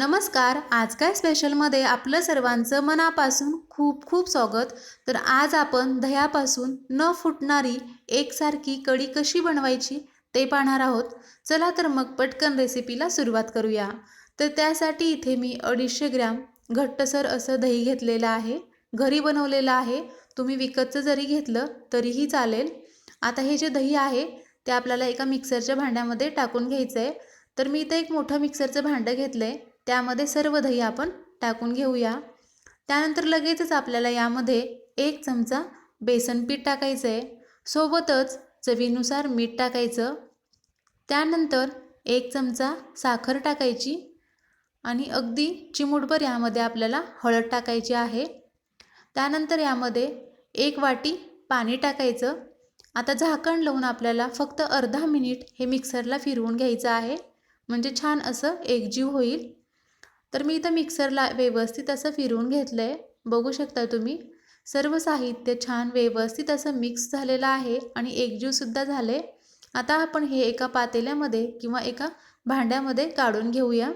नमस्कार. आज काय स्पेशलमध्ये आपलं सर्वांचं मनापासून खूप खूप स्वागत. तर आज आपण दह्यापासून न फुटणारी एकसारखी कढी कशी बनवायची ते पाहणार आहोत. चला तर मग पटकन रेसिपीला सुरुवात करूया. तर त्यासाठी इथे मी अडीचशे ग्रॅम घट्टसर असं दही घेतलेलं आहे. घरी बनवलेलं आहे. तुम्ही विकतचं जरी घेतलं तरीही चालेल. आता हे जे दही आहे ते आपल्याला एका मिक्सरच्या भांड्यामध्ये टाकून घ्यायचं आहे तर मी इथं एक मोठं मिक्सरचं भांडं घेतलं आहे त्यामध्ये सर्व दही आपण टाकून घेऊया. त्यानंतर लगेचच आपल्याला यामध्ये एक चमचा बेसन पीठ टाकायचं आहे सोबतच चवीनुसार मीठ टाकायचं. त्यानंतर एक चमचा साखर टाकायची आणि अगदी चिमूटभर यामध्ये आपल्याला हळद टाकायची आहे. त्यानंतर यामध्ये एक वाटी पाणी टाकायचं. आता झाकण लावून आपल्याला फक्त अर्धा मिनिट हे मिक्सरला फिरवून घ्यायचं आहे. म्हणजे छान असं एकजीव होईल. तर मी इथं मिक्सरला व्यवस्थित असं फिरवून घेतलं आहे बघू शकता तुम्ही. सर्व साहित्य छान व्यवस्थित असं मिक्स झालेलं आहे आणि एकजीवसुद्धा आहे आता आपण हे एका पातेल्यामध्ये किंवा एका भांड्यामध्ये काढून घेऊया.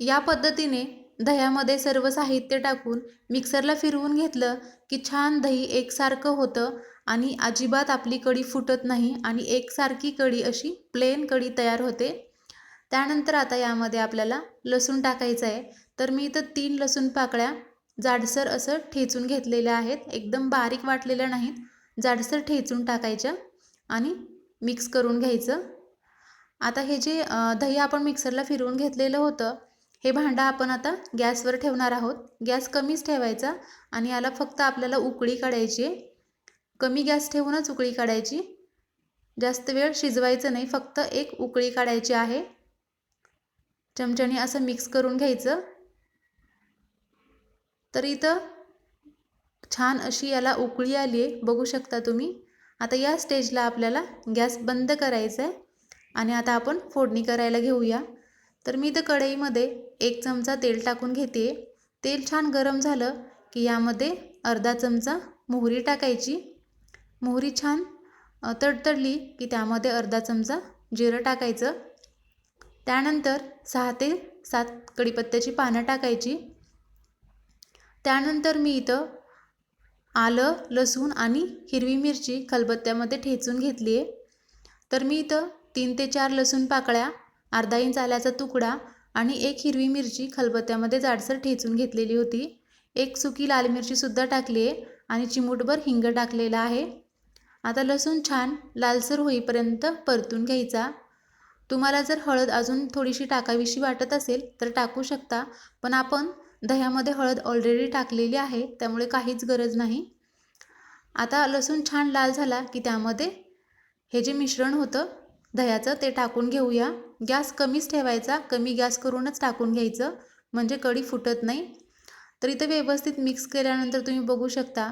या पद्धतीने दह्यामध्ये सर्व साहित्य टाकून मिक्सरला फिरवून घेतलं की छान दही एकसारखं होतं आणि अजिबात आपली कढी फुटत नाही आणि एकसारखी कढी अशी प्लेन कढी तयार होते. त्यानंतर आता यामध्ये आपल्याला लसूण टाकायचं आहे. तर मी इथं तीन लसूण पाकळ्या जाडसर असं ठेचून घेतलेल्या आहेत. एकदम बारीक वाटलेल्या नाहीत. जाडसर ठेचून टाकायच्या आणि मिक्स करून घ्यायचं. आता हे जे दही आपण मिक्सरला फिरवून घेतलेलं होतं हे भांडं आपण आता गॅसवर ठेवणार आहोत. गॅस कमीच ठेवायचा आणि याला फक्त आपल्याला उकळी काढायची आहे. कमी गॅस ठेवूनच उकळी काढायची. जास्त वेळ शिजवायचं नाही. फक्त एक उकळी काढायची आहे. चमच्याने असं मिक्स करून घ्यायचं. तर इथं छान अशी याला उकळी आली आहे बघू शकता तुम्ही. आता या स्टेजला आपल्याला गॅस बंद करायचा आहे आणि आता आपण फोडणी करायला घेऊया. तर मी इथं कढईमध्ये एक चमचा तेल टाकून घेते. तेल छान गरम झालं की यामध्ये अर्धा चमचा मोहरी टाकायची. मोहरी छान तडतडली की त्यामध्ये अर्धा चमचा जिरं टाकायचं. त्यानंतर सहा ते सात कढीपत्त्याची पानं टाकायची. त्यानंतर मी इथं आलं लसूण आणि हिरवी मिरची खलबत्त्यामध्ये ठेचून घेतली आहे. तर मी इथं तीन ते चार लसूण पाकळ्या अर्धा इंच आल्याचा तुकडा आणि एक हिरवी मिरची खलबत्त्यामध्ये जाडसर ठेचून घेतलेली होती. एक सुकी लाल मिरचीसुद्धा टाकली आहे आणि चिमूटभर हिंग टाकलेला आहे. आता लसूण छान लालसर होईपर्यंत परतून घ्यायचा. तुम्हाला जर हळद अजून थोडीशी टाकावीशी वाटत असेल तर टाकू शकता. पण आपण दह्यामध्ये हळद ऑलरेडी टाकलेली आहे त्यामुळे काहीच गरज नाही. आता लसूण छान लाल झाला की त्यामध्ये हे जे मिश्रण होतं दह्याचं ते टाकून घेऊया. गॅस कमीच ठेवायचा कमी गॅस करूनच टाकून घ्यायचं म्हणजे कढी फुटत नाही. तर इथं व्यवस्थित मिक्स केल्यानंतर तुम्ही बघू शकता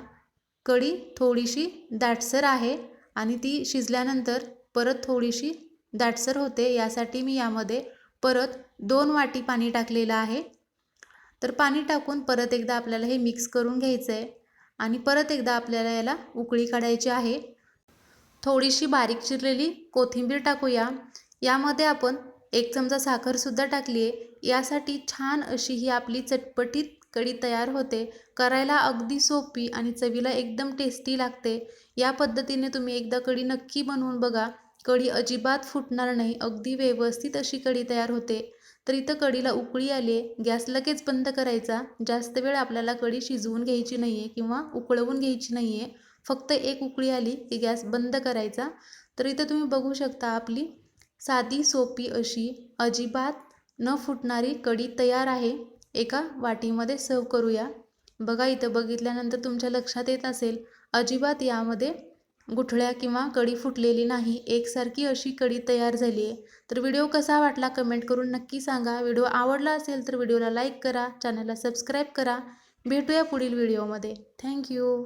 कढी थोडीशी दाटसर आहे आणि ती शिजल्यानंतर परत थोडीशी दाटसर होते. यासाठी मी यामध्ये परत दोन वाटी पाणी टाकलेलं आहे. तर पाणी टाकून परत एकदा आपल्याला हे मिक्स करून घ्यायचं आहे आणि परत एकदा आपल्याला याला उकळी काढायची आहे. थोडीशी बारीक चिरलेली कोथिंबीर टाकूया. यामध्ये आपण एक चमचा साखरसुद्धा टाकली आहे. यासाठी छान अशी ही आपली चटपटीत कढी तयार होते. करायला अगदी सोपी आणि चवीला एकदम टेस्टी लागते. या पद्धतीने तुम्ही एकदा कढी नक्की बनवून बघा. कढी अजिबात फुटणार नाही. अगदी व्यवस्थित अशी कढी तयार होते. तर इथं कढीला उकळी आली आहे. गॅस लगेच बंद करायचा. जास्त वेळ आपल्याला कढी शिजवून घ्यायची नाही आहे किंवा उकळवून घ्यायची नाही आहे फक्त एक उकळी आली की गॅस बंद करायचा. तर इथं तुम्ही बघू शकता आपली साधी सोपी अशी अजिबात न फुटणारी कढी तयार आहे. एका वाटीमध्ये सर्व करूया. बघा इथं बघितल्यानंतर तुमच्या लक्षात येत असेल. अजिबात यामध्ये गुठळ्या किंवा कडी फुटलेली नाही एकसारखी अशी कडी तयार झाली आहे. तर व्हिडिओ कसा वाटला कमेंट करून नक्की सांगा. व्हिडिओ आवडला असेल तर व्हिडिओला लाईक करा चॅनलला सबस्क्राईब करा. भेटूया पुढील व्हिडिओमध्ये. थँक्यू